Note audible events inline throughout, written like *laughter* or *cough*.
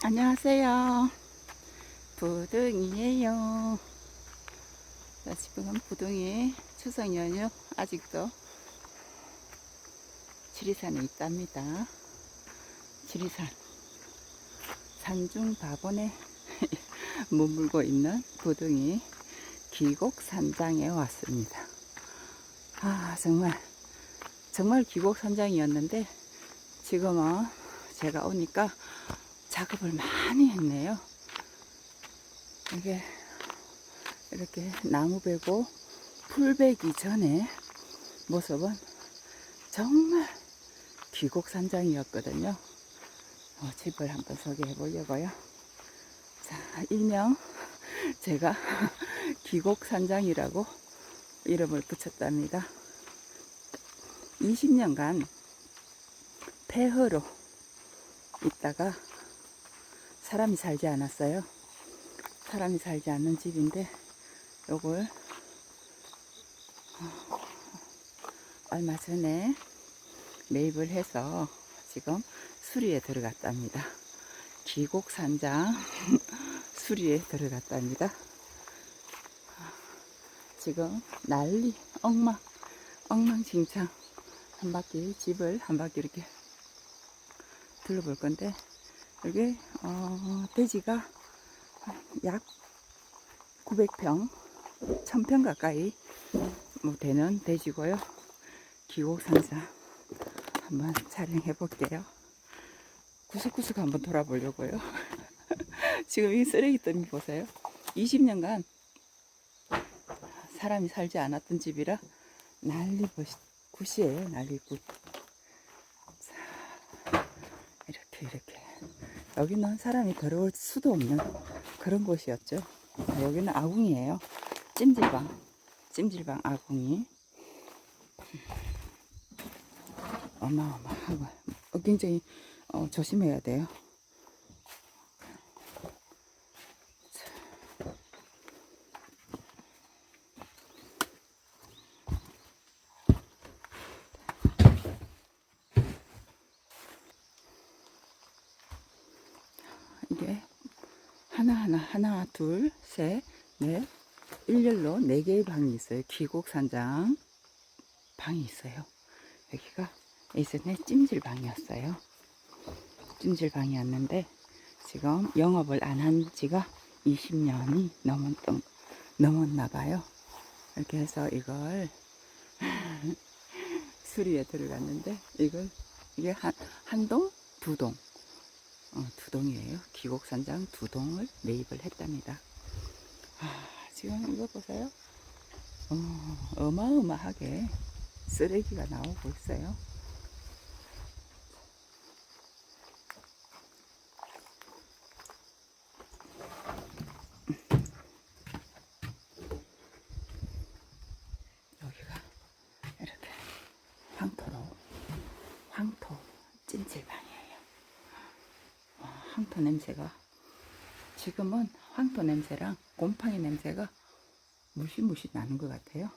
안녕하세요. 부둥이에요. 자, 지금 부둥이 추석 연휴 아직도 지리산에 있답니다. 지리산 산중 바본에 *laughs* 머물고 있는 부둥이 기곡산장에 왔습니다. 아 정말 정말 기곡산장이었는데 지금은 제가 오니까 작업을 많이 했네요. 이게 이렇게 나무 베고 풀 베기 전에 모습은 정말 귀곡산장이었거든요. 어, 집을 한번 소개해 보려고요. 자, 일명 제가 *laughs* 귀곡산장이라고 이름을 붙였답니다. 20년간 폐허로 있다가 사람이 살지 않았어요. 사람이 살지 않는 집인데 요걸 어, 얼마 전에 매입을 해서 지금 수리에 들어갔답니다. 기곡산장 *laughs* 수리에 들어갔답니다. 지금 난리 엉망 엉망진창 한 바퀴 집을 한 바퀴 이렇게 둘러볼 건데 여기 어, 돼지가 약 900평, 1000평 가까이 뭐 되는 돼지고요. 기곡산사 한번 촬영해 볼게요. 구석구석 한번 돌아보려고요. *laughs* 지금 이 쓰레기더미 보세요. 20년간 사람이 살지 않았던 집이라 난리 굿이에요. 난리 굿. 자, 이렇게 이렇게. 여기는 사람이 들어올 수도 없는 그런 곳이었죠. 자, 여기는 아궁이에요. 찜질방. 찜질방 아궁이. 어마어마하고 어, 굉장히 어, 조심해야 돼요. 이게 하나하나 하나 둘 셋 넷 일렬로 네 개의 방이 있어요. 귀곡산장 방이 있어요. 여기가 예전에 찜질방이었어요. 찜질방이었는데 지금 영업을 안 한 지가 20년이 넘었던 넘었나 봐요. 이렇게 해서 이걸 *laughs* 수리에 들어갔는데 이걸 이게 한 한 동, 두 동, 어, 두 동이에요. 기곡산장 두 동을 매입을 했답니다. 아, 지금 이거 보세요. 어, 어마어마하게 쓰레기가 나오고 있어요. 여기가 이렇게 황토로 황토. 와, 황토 냄새가 지금은 황토 냄새랑 곰팡이 냄새가 무시무시 나는 것 같아요.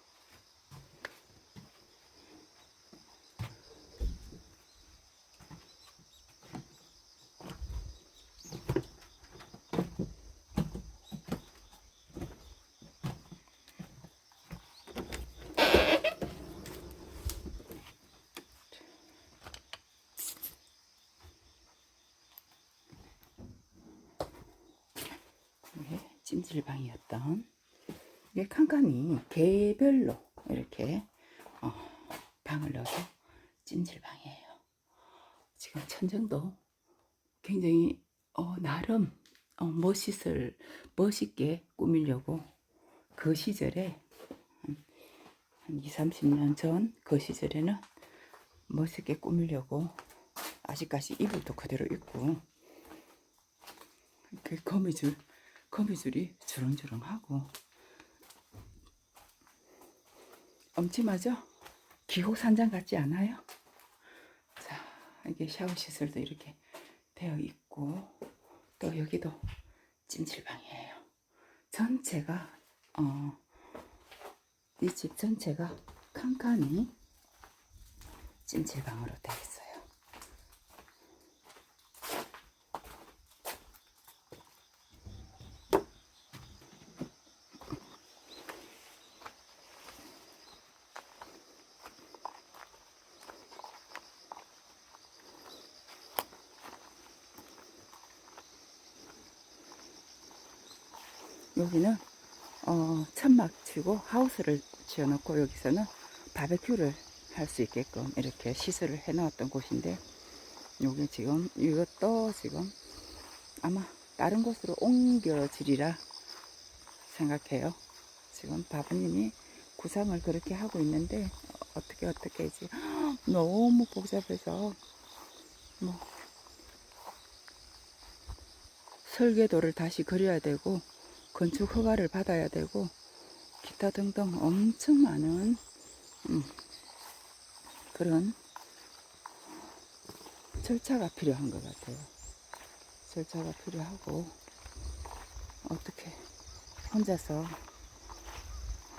이게 찜질방이었던 이게 칸칸이 개별로 이렇게 어, 방을 넣어서 찜질방이에요. 지금 천정도 굉장히 어, 나름 어, 멋있을 멋있게 꾸미려고 그 시절에 한, 한 2, 30년 전 그 시절에는 멋있게 꾸미려고 아직까지 이불도 그대로 있고 그 거미줄 거미줄이 주렁주렁하고 엄침하죠? 기곡산장 같지 않아요? 자, 이게 샤워 시설도 이렇게 되어 있고 또 여기도 찜질방이에요. 전체가 어, 이 집 전체가 칸칸이 찜질방으로 되어 있어요. 여기는 어, 천막 치고 하우스를 지어놓고 여기서는 바베큐를 할 수 있게끔 이렇게 시설을 해놓았던 곳인데 여기 지금 이것도 지금 아마 다른 곳으로 옮겨지리라 생각해요. 지금 바보님이 구상을 그렇게 하고 있는데 어떻게 어떻게 이제 너무 복잡해서 뭐 설계도를 다시 그려야 되고 건축 허가를 받아야 되고 기타 등등 엄청 많은 음, 그런 절차가 필요한 것 같아요. 절차가 필요하고 어떻게 혼자서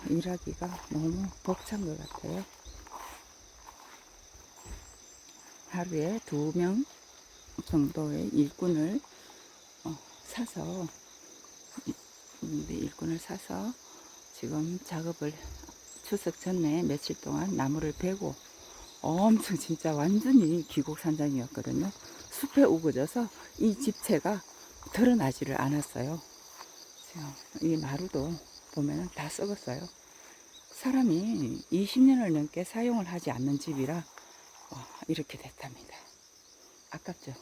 일하기가 너무 벅찬 것 같아요. 하루에 두 명 정도의 일꾼을 어, 사서 음, 네, 일꾼을 사서 지금 작업을 추석 전에 며칠 동안 나무를 베고 엄청 진짜 완전히 귀곡산장이었거든요. 숲에 우거져서 이 집체가 드러나지를 않았어요. 지금 이 마루도 보면 다 썩었어요. 사람이 20년을 넘게 사용을 하지 않는 집이라 와, 이렇게 됐답니다. 아깝죠?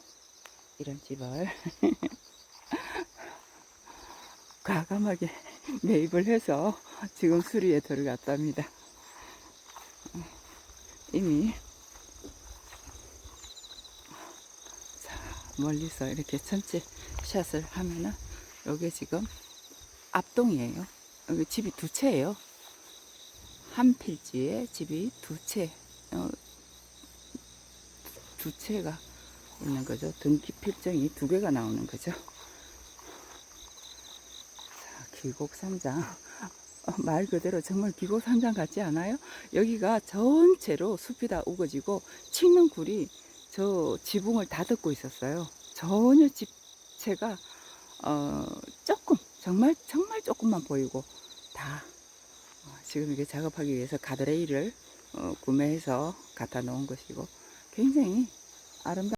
이런 집을 *laughs* 과감하게 *laughs* 매입을 해서 지금 수리에 들어갔답니다. 어, 이미 자, 멀리서 이렇게 전체 샷을 하면은 여기 지금 앞동이에요. 여기 집이 두 채예요. 한 필지에 집이 두 채, 어, 두 채가 있는 거죠. 등기 필정이 두 개가 나오는 거죠. 자, 길곡산장. 어, 말 그대로 정말 기곡산장 같지 않아요? 여기가 전체로 숲이 다 우거지고 치는 굴이 저 지붕을 다 덮고 있었어요. 전혀 집체가 어, 조금 정말 정말 조금만 보이고 다 어, 지금 이게 작업하기 위해서 가드레일을 어, 구매해서 갖다 놓은 것이고 굉장히 아름다.